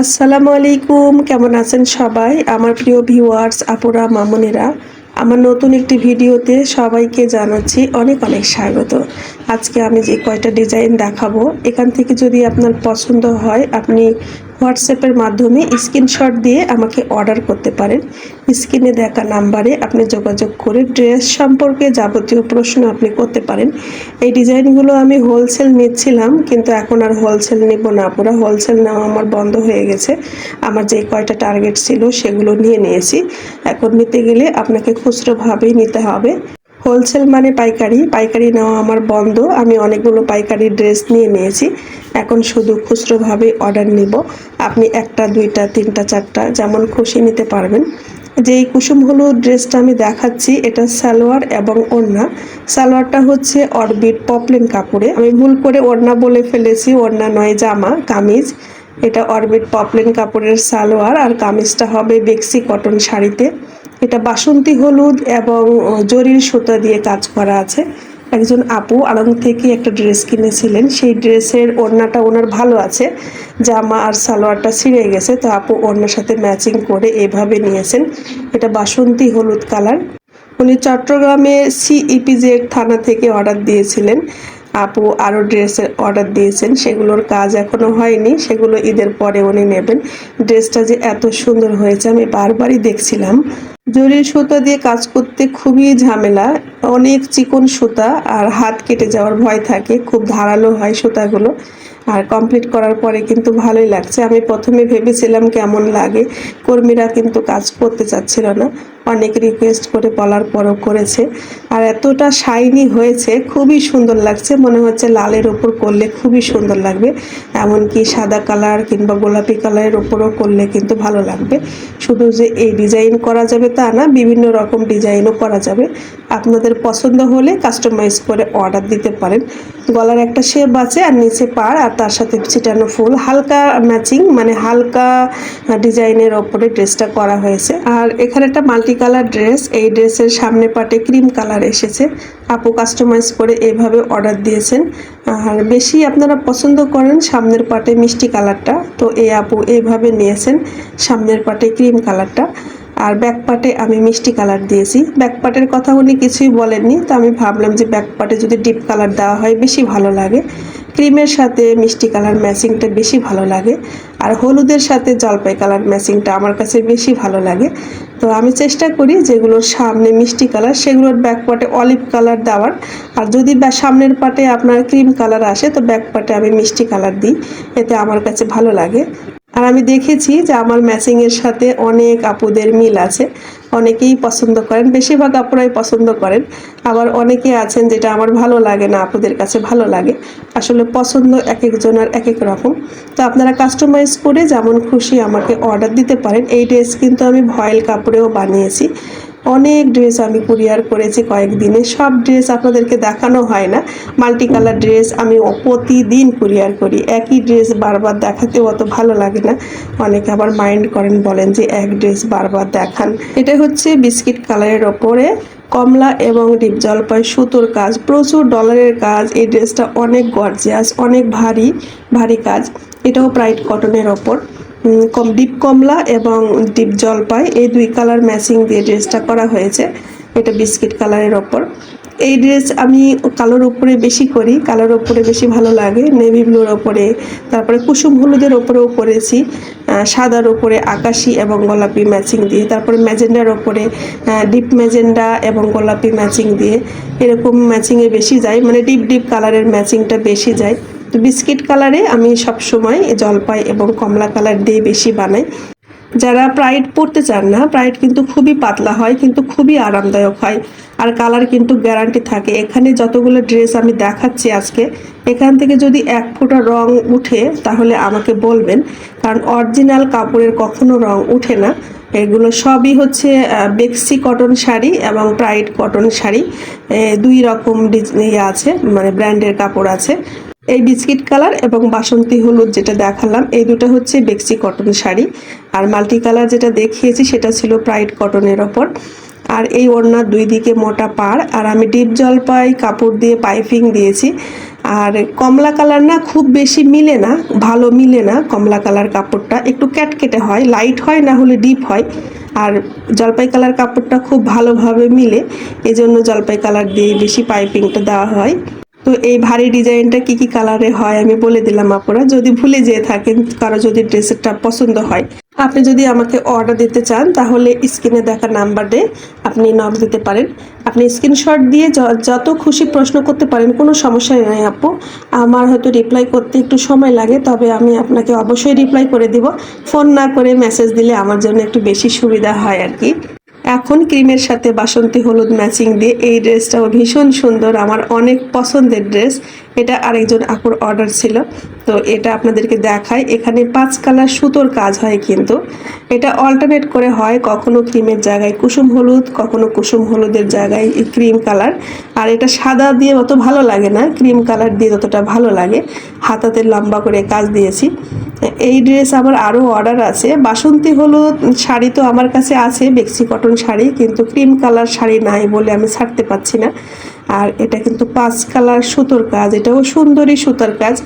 আসসালামু আলাইকুম, কেমন আছেন সবাই? আমার প্রিয় ভিউয়ার্স, আপুরা, মামুনেরা, আমার নতুন একটি ভিডিওতে সবাইকে জানাচ্ছি অনেক অনেক স্বাগত। আজকে আমি যে কয়টা ডিজাইন দেখাবো, এখান থেকে যদি আপনার পছন্দ হয়, আপনি হোয়াটসঅ্যাপের মাধ্যমে স্ক্রিনশট দিয়ে আমাকে অর্ডার করতে পারেন। স্ক্রিনে দেখা নাম্বারে আপনি যোগাযোগ করে ড্রেস সম্পর্কে যাবতীয় প্রশ্ন আপনি করতে পারেন। এই ডিজাইনগুলো আমি হোলসেল নিচ্ছিলাম, কিন্তু এখন আর হোলসেল নেব না পুরো হোলসেল নেওয়া আমার বন্ধ হয়ে গেছে। আমার যে কয়টা টার্গেট ছিল, সেগুলো নিয়ে নিয়েছি। এখন নিতে গেলে আপনাকে খুচরোভাবেই নিতে হবে। হোলসেল মানে পাইকারি। পাইকারি নেওয়া আমার বন্ধ। আমি অনেকগুলো পাইকারি ড্রেস নিয়ে নিয়েছি। এখন শুধু খুচরোভাবে অর্ডার নিব। আপনি একটা, দুইটা, তিনটা, চারটা, যেমন খুশি নিতে পারবেন। যে এই কুসুম হলুদ ড্রেসটা আমি দেখাচ্ছি, এটা সালোয়ার এবং ওড়না। সালোয়ারটা হচ্ছে অরবিট পপলেন কাপড়ে। আমি ভুল করে ওড়না বলে ফেলেছি। ওড়না নয়, জামা, কামিজ। এটা অরবিট পপলেন কাপড়ের সালোয়ার। আর কামিজটা হবে বেক্সি কটন শাড়িতে। এটা বাসন্তী হলুদ এবং জরির সুতা দিয়ে কাজ করা আছে। একজন আপু আলং থেকে একটা ড্রেস কিনেছিলেন। সেই ড্রেসের ওড়নাটা ওনার ভালো আছে। জামা আর সালোয়ারটা ছিঁড়ে গেছে। তো আপু ওড়নার সাথে ম্যাচিং করে এভাবে নিয়েছেন। এটা বাসন্তী হলুদ কালার। উনি চট্টগ্রামে সিইপিজেড থানা থেকে অর্ডার দিয়েছিলেন। আপু আরও ড্রেসের অর্ডার দিয়েছেন, সেগুলোর কাজ এখনও হয়নি, সেগুলো ঈদের পরে উনি নেবেন। ড্রেসটা যে এত সুন্দর হয়েছে, আমি বারবারই দেখছিলাম। জরির সুতা দিয়ে কাজ করতে খুবই ঝামেলা, অনেক চিকন সুতা আর হাত কেটে যাওয়ার ভয় থাকে, খুব ধারালো হয় সুতাগুলো। আর কমপ্লিট করার পরে কিন্তু ভালোই লাগছে। আমি প্রথমে ভেবেছিলাম কেমন লাগে। কর্মীরা কিন্তু কাজ করতে চাচ্ছিল না। অনেক রিকোয়েস্ট করে বলার পরও করেছে। আর এতটা শাইনি হয়েছে, খুবই সুন্দর লাগছে। মনে হচ্ছে লালের ওপর করলে খুবই সুন্দর লাগবে। এমনকি সাদা কালার কিংবা গোলাপি কালারের ওপরও করলে কিন্তু ভালো লাগবে। শুধু যে এই ডিজাইন করা যাবে তা না, বিভিন্ন রকম ডিজাইনও করা যাবে। আপনাদের পছন্দ হলে কাস্টমাইজ করে অর্ডার দিতে পারেন। গলার একটা শেপ আছে আর নিচে পাড় আর তার সাথে ছিটানো ফুল। হালকা ম্যাচিং মানে হালকা ডিজাইনের ওপরে ড্রেসটা করা হয়েছে। আর এখানে একটা মাল্টি কালার ড্রেস এই ড্রেসের সামনে পাটে ক্রিম কালার এসেছে। আপু কাস্টমাইজ করে এভাবে অর্ডার দিয়েছেন। আর বেশি আপনারা পছন্দ করেন সামনের পাটে মিষ্টি কালারটা তো এই আপু এইভাবে নিয়েছেন সামনের পাটে ক্রিম কালারটা আর ব্যাক পার্টে আমি মিষ্টি কালার দিয়েছি। ব্যাক পার্টের কথা উনি কিছুই বলেননি। তো আমি ভাবলাম যে ব্যাক পার্টে যদি ডিপ কালার দেওয়া হয়, বেশি ভালো লাগে। ক্রিমের সাথে মিষ্টি কালার ম্যাচিংটা বেশি ভালো লাগে। আর হলুদের সাথে জলপাই কালার ম্যাচিংটা আমার কাছে বেশি ভালো লাগে। তো আমি চেষ্টা করি যেগুলোর সামনে মিষ্টি কালার, সেগুলোর ব্যাক পার্টে অলিভ কালার দেওয়ার। আর যদি সামনের পাটে আপনার ক্রিম কালার আসে, তো ব্যাক পার্টে আমি মিষ্টি কালার দিই। এতে আমার কাছে ভালো লাগে। আর আমি দেখেছি যে আমার ম্যাচিংয়ের সাথে অনেক আপুদের মিল আছে। অনেকেই পছন্দ করেন, বেশিরভাগ আপুরাই পছন্দ করেন। আবার অনেকে আছেন যেটা আমার ভালো লাগে না, আপুদের কাছে ভালো লাগে। আসলে পছন্দ এক একজনের এক এক রকম। তো আপনারা কাস্টমাইজ করে যেমন খুশি আমাকে অর্ডার দিতে পারেন। এই ড্রেস কিন্তু আমি ভয়েল কাপড়েও বানিয়েছি। অনেক ড্রেস আমি কুরিয়ার করেছি কয়েকদিনে। সব ড্রেস আপনাদেরকে দেখানো হয় না। মাল্টি কালার ড্রেস আমি প্রতিদিন কুরিয়ার করি। একই ড্রেস বারবার দেখাতেও অত ভালো লাগে না। অনেকে আবার মাইন্ড করেন, বলেন যে এক ড্রেস বারবার দেখান। এটা হচ্ছে বিস্কিট কালারের ওপরে কমলা এবং ডিপ জলপাই সুতোর কাজ। প্রচুর ডলারের কাজ। এই ড্রেসটা অনেক গর্জিয়াস অনেক ভারী ভারী কাজ। এটাও প্রাইড কটনের ওপর। কম, ডিপ কমলা এবং ডিপ জলপাই, এই দুই কালার ম্যাচিং দিয়ে ড্রেসটা করা হয়েছে। এটা বিস্কিট কালারের ওপর। এই ড্রেস আমি কালোর উপরে বেশি করি কালোর উপরে বেশি ভালো লাগে। নেভি ব্লুর ওপরে, তারপরে কুসুম হলুদের ওপরেও করেছি সাদার ওপরে আকাশি এবং গোলাপি ম্যাচিং দিয়ে, তারপরে ম্যাজেন্ডার ওপরে ডিপ ম্যাজেন্ডা এবং গোলাপি ম্যাচিং দিয়ে। এরকম ম্যাচিংয়ে বেশি যায় মানে ডিপ ডিপ কালারের ম্যাচিংটা বেশি যায়। তো বিস্কিট কালারে আমি সব সবসময় জলপাই এবং কমলা কালার দিয়ে বেশি বানাই। যারা প্রাইড পরতে চান না প্রাইড কিন্তু খুবই পাতলা হয়, কিন্তু খুবই আরামদায়ক হয়। আর কালার কিন্তু গ্যারান্টি থাকে। এখানে যতগুলো ড্রেস আমি দেখাচ্ছি আজকে, এখান থেকে যদি এক ফোঁটা রং উঠে, তাহলে আমাকে বলবেন। কারণ অরিজিনাল কাপড়ের কখনো রং উঠে না। এগুলো সবই হচ্ছে বেক্সি কটন শাড়ি এবং প্রাইড কটন শাড়ি। দুই রকম ইয়ে আছে মানে ব্র্যান্ডের কাপড় আছে। এই বিস্কিট কালার এবং বাসন্তী হলুদ যেটা দেখালাম, এই দুটো হচ্ছে বেক্সি কটন শাড়ি। আর মাল্টি কালার যেটা দেখিয়েছি, সেটা ছিল প্রাইড কটনের ওপর। আর এই ওড়নার দুই দিকে মোটা পাড়। আর আমি ডিপ জলপাই কাপড় দিয়ে পাইপিং দিয়েছি। আর কমলা কালার না খুব বেশি মিলে না, ভালো মিলে না কমলা কালার কাপড়টা। একটু ক্যাটকেটে হয়, লাইট হয়, না হলে ডিপ হয়। আর জলপাই কালার কাপড়টা খুব ভালোভাবে মিলে, এজন্য জলপাই কালার দিয়ে বেশি পাইপিংটা দেওয়া হয়। তো এই ভারী ডিজাইনটা কি কি কালারে হয় আমি বলে দিলাম আপনারা যদি ভুলে যেয়ে থাকেন, কারও যদি ড্রেসটা পছন্দ হয়। আপনি যদি আমাকে অর্ডার দিতে চান, তাহলে স্ক্রিনে দেখা নাম্বারে আপনি নক দিতে পারেন। আপনি স্ক্রিনশট দিয়ে যত খুশি প্রশ্ন করতে পারেন, কোনো সমস্যা নেই আপু। আমার হয়তো রিপ্লাই করতে একটু সময় লাগে, তবে আমি আপনাকে অবশ্যই রিপ্লাই করে দিব। ফোন না করে মেসেজ দিলে আমার জন্য একটু বেশি সুবিধা হয় আর কি। এখন ক্রিমের সাথে বাসন্তী হলুদ ম্যাচিং দিয়ে এই ড্রেসটাও ভীষণ সুন্দর, আমার অনেক পছন্দের ড্রেস। এটা আরেকজন আপুর অর্ডার ছিল। তো এটা আপনাদেরকে দেখায় এখানে পাঁচ কালার সুতোর কাজ হয় কিন্তু। এটা অল্টারনেট করে হয় কখনো ক্রিমের জায়গায় কুসুম হলুদ, কখনো কুসুম হলুদের জায়গায় ক্রিম কালার আর এটা সাদা দিয়ে অত ভালো লাগে না। ক্রিম কালার দিয়ে যতটা ভালো লাগে। হাতাতে লম্বা করে কাজ দিয়েছি। এই ড্রেস আমার আরও অর্ডার আছে। বাসন্তী হলুদ শাড়ি তো আমার কাছে আছে, বেক্সি কটন শাড়ি, কিন্তু ক্রিম কালার শাড়ি নাই বলে আমি ছাড়তে পারছি না। আর এটা কিন্তু পাঁচ কালার সুতোর কাজ। এটাও সুন্দরী সুতার কাজ।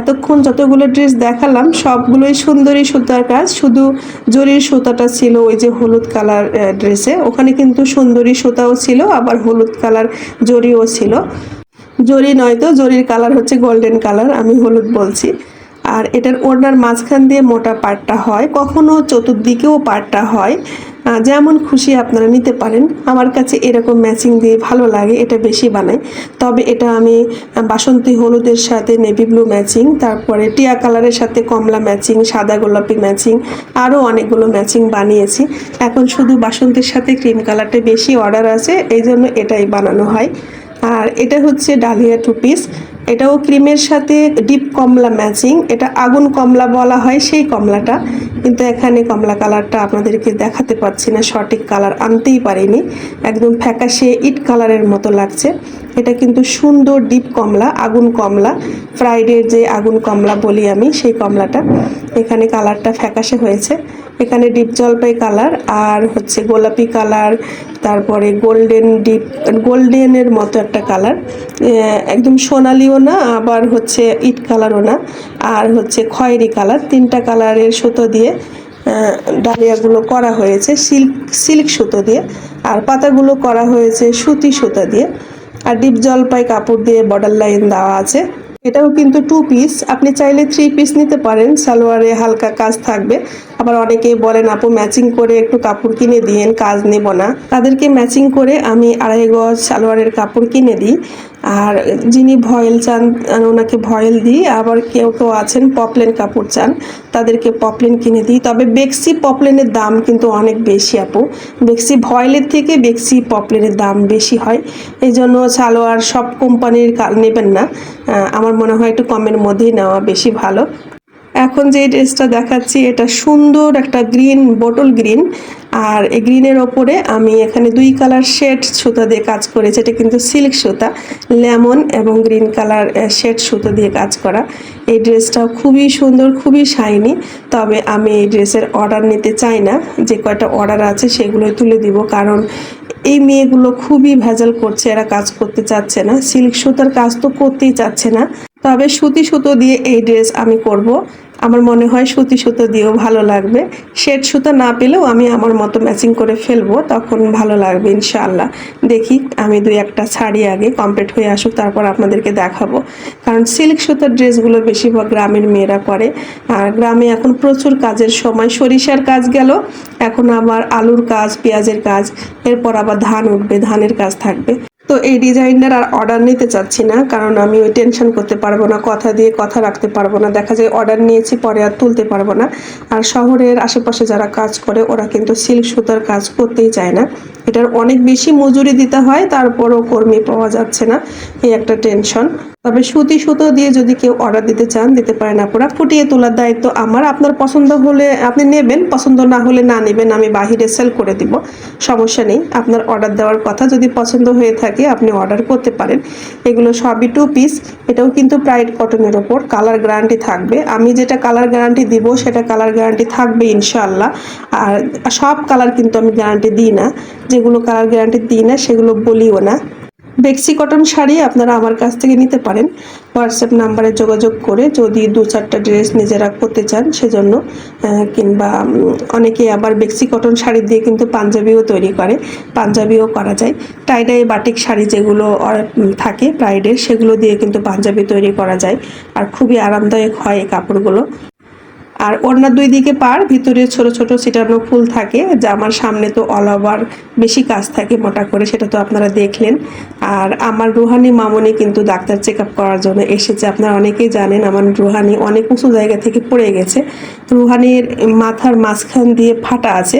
এতক্ষণ যতগুলো ড্রেস দেখালাম, সবগুলোই সুন্দরী সুতার কাজ। শুধু জরির সুতাটা ছিল ওই যে হলুদ কালার ড্রেসে। ওখানে কিন্তু সুন্দরী সুতাও ছিল, আবার হলুদ কালার জরিও ছিল। জরি নয় তো, জরির কালার হচ্ছে গোল্ডেন কালার আমি হলুদ বলছি। আর এটার ওড়নার মাঝখান দিয়ে মোটা পাটটা হয়, কখনো চতুর্দিকেও পাটটা হয়। যেমন খুশি আপনারা নিতে পারেন। আমার কাছে এরকম ম্যাচিং দিয়ে ভালো লাগে, এটা বেশি বানাই। তবে এটা আমি বাসন্তী হলুদের সাথে নেভি ব্লু ম্যাচিং তারপরে টিয়া কালারের সাথে কমলা ম্যাচিং সাদা গোলাপি ম্যাচিং আরও অনেকগুলো ম্যাচিং বানিয়েছি। এখন শুধু বাসন্তীর সাথে ক্রিম কালারটা বেশি অর্ডার আছে এই জন্য এটাই বানানো হয়। আর এটা হচ্ছে ডালিয়া টু পিস এটাও ক্রিমের সাথে ডিপ কমলা ম্যাচিং, এটা আগুন কমলা বলা হয় সেই কমলাটা। কিন্তু এখানে কমলা কালারটা আপনাদেরকে দেখাতে পারছি না, সঠিক কালার আনতেই পারিনি। একদম ফ্যাকাশে ইট কালারের মতো লাগছে। এটা কিন্তু সুন্দর ডিপ কমলা, আগুন কমলা, ফ্রাইডের যে আগুন কমলা বলি আমি সেই কমলাটা। এখানে কালারটা ফ্যাকাশে হয়েছে। এখানে ডিপ জলপাই কালার আর হচ্ছে গোলাপি কালার, তারপরে গোল্ডেন ডিপ, গোল্ডেনের মতো একটা কালার। একদম সোনালিও না, আবার হচ্ছে ইট কালারও না। আর হচ্ছে খয়েরি কালার, তিনটা কালারের সুতো দিয়ে ডালিয়াগুলো করা হয়েছে, সিল্ক সিল্ক সুতো দিয়ে। আর পাতাগুলো করা হয়েছে সুতি সুতা দিয়ে। আর ডিপ জলপাই কাপড় দিয়ে বর্ডার লাইন দেওয়া আছে। এটাও কিন্তু টু পিস আপনি চাইলে থ্রি পিস নিতে পারেন। সালোয়ারে হালকা কাজ থাকবে। আবার অনেকেই বলেন, আপু ম্যাচিং করে একটু কাপড় কিনে দিয়েন, কাজ নেব না। তাদেরকে ম্যাচিং করে আমি আড়াই গজ সালোয়ারের কাপড় কিনে দিই। আর যিনি ভয়েল চান ওনাকে ভয়েল দিই। আবার কেউ কেউ আছেন, পপলেন কাপড় চান, তাদেরকে পপলেন কিনে দিই। তবে বেক্সি পপলেনের দাম কিন্তু অনেক বেশি, আপু। বেক্সি ভয়েলের থেকে বেক্সি পপলেনের দাম বেশি হয়। এই জন্য সালোয়ার সব কোম্পানির নেবেন না। আমার মনে হয় একটু কমের মধ্যেই নেওয়া বেশি ভালো। এখন যে ড্রেসটা দেখাচ্ছি, এটা সুন্দর একটা গ্রিন, বটল গ্রিন। আর এই গ্রিনের ওপরে আমি এখানে দুই কালার শেড সুতা দিয়ে কাজ করেছি। এটা কিন্তু সিল্ক সুতা, লেমন এবং গ্রিন কালার শেড সুতো দিয়ে কাজ করা। এই ড্রেসটাও খুবই সুন্দর, খুবই শাইনি। তবে আমি এই ড্রেসের অর্ডার নিতে চাই না। যে কয়টা অর্ডার আছে সেগুলোই তুলে দিব। কারণ এই মেয়েগুলো খুবই ভেজাল করছে, এরা কাজ করতে চাচ্ছে না। সিল্ক সুতার কাজ তো করতেই চাচ্ছে না। তবে সুতি সুতো দিয়ে এই ড্রেস আমি করব। আমার মনে হয় সুতি সুতো দিয়েও ভালো লাগবে। শেড সুতো না পেলেও আমি আমার মতো ম্যাচিং করে ফেলব, তখন ভালো লাগবে ইনশাআল্লাহ। দেখি, আমি দুই একটা শাড়ি আগে কমপ্লিট হয়ে আসুক, তারপর আপনাদেরকে দেখাবো। কারণ সিল্ক সুতোর ড্রেসগুলো বেশিরভাগ গ্রামের মেয়েরা করে আর গ্রামে এখন প্রচুর কাজের সময়। সরিষার কাজ গেল, এখন আবার আলুর কাজ, পেঁয়াজের কাজ, এরপর আবার ধান উঠবে, ধানের কাজ থাকবে। এই ডিজাইনটার আর অর্ডার নিতে চাচ্ছি না, কারণ আমি ওই টেনশন করতে পারব না, কথা দিয়ে কথা রাখতে পারব না। দেখা যায় অর্ডার নিয়েছি, পরে আর তুলতে পারব না। আর শহরের আশেপাশে যারা কাজ করে, ওরা কিন্তু সিল্ক সুতার কাজ করতেই চায় না। এটার অনেক বেশি মজুরি দিতে হয়, তারপরও কর্মী পাওয়া যাচ্ছে না। এই একটা টেনশন তবে সুতি সুতো দিয়ে যদি কেউ অর্ডার দিতে চান, দিতে পারেন আপনারা ফুটিয়ে তোলার দায়িত্ব আমার। আপনার পছন্দ হলে আপনি নেবেন, পছন্দ না হলে না নেবেন, আমি বাহিরে সেল করে দিব। সমস্যা নেই। আপনার অর্ডার দেওয়ার কথা যদি পছন্দ হয়ে থাকে আপনি অর্ডার করতে পারেন। এগুলো সবই টু পিস এটাও কিন্তু প্রাইড কটনের ওপর। কালার গ্যারান্টি থাকবে। আমি যেটা কালার গ্যারান্টি দিব, সেটা কালার গ্যারান্টি থাকবে ইনশাল্লাহ আর সব কালার কিন্তু আমি গ্যারান্টি দিই না। যেগুলো কালার গ্যারান্টি দিই না, সেগুলো বলিও না। বেক্সি কটন শাড়ি আপনারা আমার কাছ থেকে নিতে পারেন। হোয়াটসঅ্যাপ নাম্বারে যোগাযোগ করে যদি দু চারটা ড্রেস নিজেরা করতে চান, সেজন্য কিংবা অনেকে আবার বেক্সি কটন শাড়ি দিয়ে কিন্তু পাঞ্জাবিও তৈরি করে, পাঞ্জাবিও করা যায়। টাইডাই বাটিক শাড়ি যেগুলো থাকে প্রাইডের সেগুলো দিয়ে কিন্তু পাঞ্জাবি তৈরি করা যায়। আর খুবই আরামদায়ক হয় এই কাপড়গুলো। আর ওড়নার দুই দিকে পার, ভিতরে ছোট ছোট ছিটানো ফুল থাকে, যা আমার সামনে তো অল ওভার বেশি কাজ থাকে মোটা করে, সেটা তো আপনারা দেখলেন। আর আমার রুহানি মামনি কিন্তু ডাক্তার চেক আপ করার জন্য এসেছে। আপনারা অনেকেই জানেন আমার রুহানি অনেক উঁচু জায়গা থেকে পড়ে গেছে। রুহানির মাথার মাঝখান দিয়ে ফাটা আছে।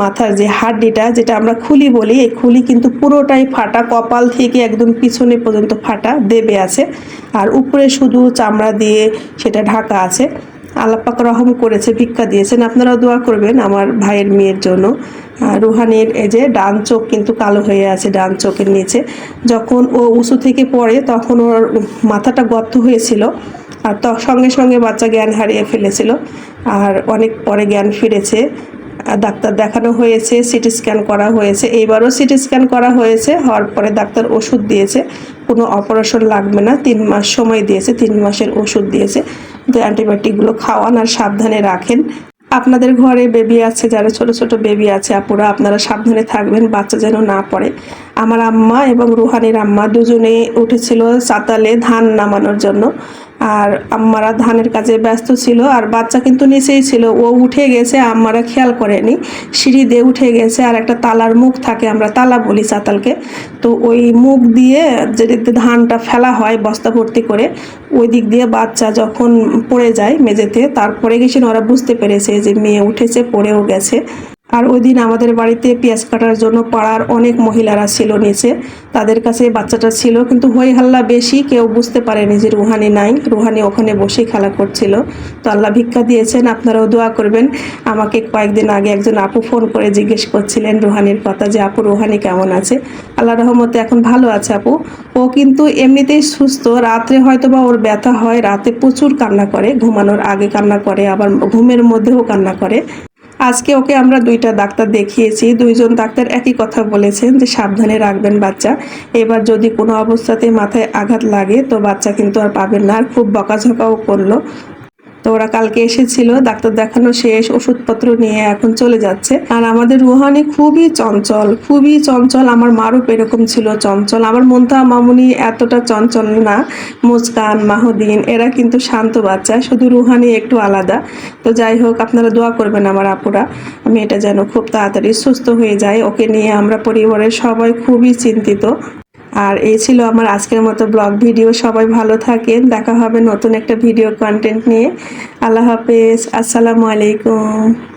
মাথার যে হাড্ডিটা, যেটা আমরা খুলি বলি, এই খুলি কিন্তু পুরোটাই ফাটা, কপাল থেকে একদম পিছনে পর্যন্ত ফাটা, দেবে আছে। আর উপরে শুধু চামড়া দিয়ে সেটা ঢাকা আছে। আল্লাপাক রহম করেছে, ভিক্ষা দিয়েছেন। আপনারাও দোয়া করবেন আমার ভাইয়ের মেয়ের জন্য। রুহানির এই যে ডান চোখ কিন্তু কালো হয়ে আছে, ডান চোখের নিচে। যখন ও উঁচু থেকে পড়ে তখন ওর মাথাটা গর্ত হয়েছিল আর তো, সঙ্গে সঙ্গে বাচ্চা জ্ঞান হারিয়ে ফেলেছিল। আর অনেক পরে জ্ঞান ফিরেছে। ডাক্তার দেখানো হয়েছে, সিটি স্ক্যান করা হয়েছে। এইবারও সিটি স্ক্যান করা হয়েছে, হওয়ার পরে ডাক্তার ওষুধ দিয়েছে। কোনো অপারেশন লাগবে না। তিন মাস সময় দিয়েছে, তিন মাসের ওষুধ দিয়েছে। তো অ্যান্টিবায়োটিকগুলো খাওয়ান আর সাবধানে রাখেন। আপনাদের ঘরে বেবি আছে, যারা ছোট ছোট বেবি আছে, আপুরা আপনারা সাবধানে থাকবেন, বাচ্চা যেন না পড়ে। আমার আম্মা এবং রুহানির আম্মা দুজনে উঠেছিল সাতালে ধান নামানোর জন্য। আর আম্মারা ধানের কাজে ব্যস্ত ছিল আর বাচ্চা কিন্তু নিচেই ছিল। ও উঠে গেছে, আম্মারা খেয়াল করেনি। সিঁড়ি দিয়ে উঠে গেছে আর একটা তালার মুখ থাকে, আমরা তালা বলি চাতালকে তো ওই মুখ দিয়ে যেদিকে ধানটা ফেলা হয় বস্তা ভর্তি করে, ওই দিক দিয়ে বাচ্চা যখন পড়ে যায় মেঝেতে, তারপরে গেছেন ওরা বুঝতে পেরেছে যে মেয়ে উঠেছে, পড়েও গেছে। আর ওই দিন আমাদের বাড়িতে পেঁয়াজ কাটার জন্য পাড়ার অনেক মহিলারা ছিল নিচে। তাদের কাছে বাচ্চাটা ছিল, কিন্তু হই হাল্লা বেশি, কেউ বুঝতে পারেনি যে রুহানি নাই। রুহানি ওখানে বসে খেলা করছিল। তো আল্লাহ ভিক্ষা দিয়েছেন, আপনারাও দোয়া করবেন। আমাকে কয়েকদিন আগে একজন আপু ফোন করে জিজ্ঞেস করছিলেন রুহানির কথা যে, আপু, রুহানি কেমন আছে? আল্লাহ রহমতে এখন ভালো আছে, আপু। ও কিন্তু এমনিতেই সুস্থ। রাত্রে হয়তো বা ওর ব্যথা হয়, রাতে প্রচুর কান্না করে। ঘুমানোর আগে কান্না করে, আবার ঘুমের মধ্যেও কান্না করে। আজকে ওকে আমরা দুইটা ডাক্তার দেখিয়েছি। দুইজন ডাক্তার একই কথা বলেছেন যে সাবধানে রাখবেন বাচ্চা। এবার যদি কোনো অবস্থাতে মাথায় আঘাত লাগে তো বাচ্চা কিন্তু আর পাবেন না। আর খুব বকাঝকাও করল। তো ওরা কালকে এসেছিল, ডাক্তার দেখানো শেষ, ওষুধপত্র নিয়ে এখন চলে যাচ্ছে। আর আমাদের রুহানি খুবই চঞ্চল খুবই চঞ্চল। আমার মারও এরকম ছিল চঞ্চল। আমার মন্থা মামুনি এতটা চঞ্চল না। মুস্কান মাহদিন এরা কিন্তু শান্ত বাচ্চা, শুধু রুহানি একটু আলাদা। তো যাই হোক, আপনারা দোয়া করবেন আমার আপুরা। আমি এটা যেন খুব তাড়াতাড়ি সুস্থ হয়ে যায় ওকে নিয়ে আমরা পরিবারের সবাই খুবই চিন্তিত। আর এই ছিল আমার আজকের মতো ব্লগ ভিডিও। সবাই ভালো থাকেন। দেখা হবে নতুন একটা ভিডিও কন্টেন্ট নিয়ে। আল্লাহ হাফেজ। আসসালামু আলাইকুম।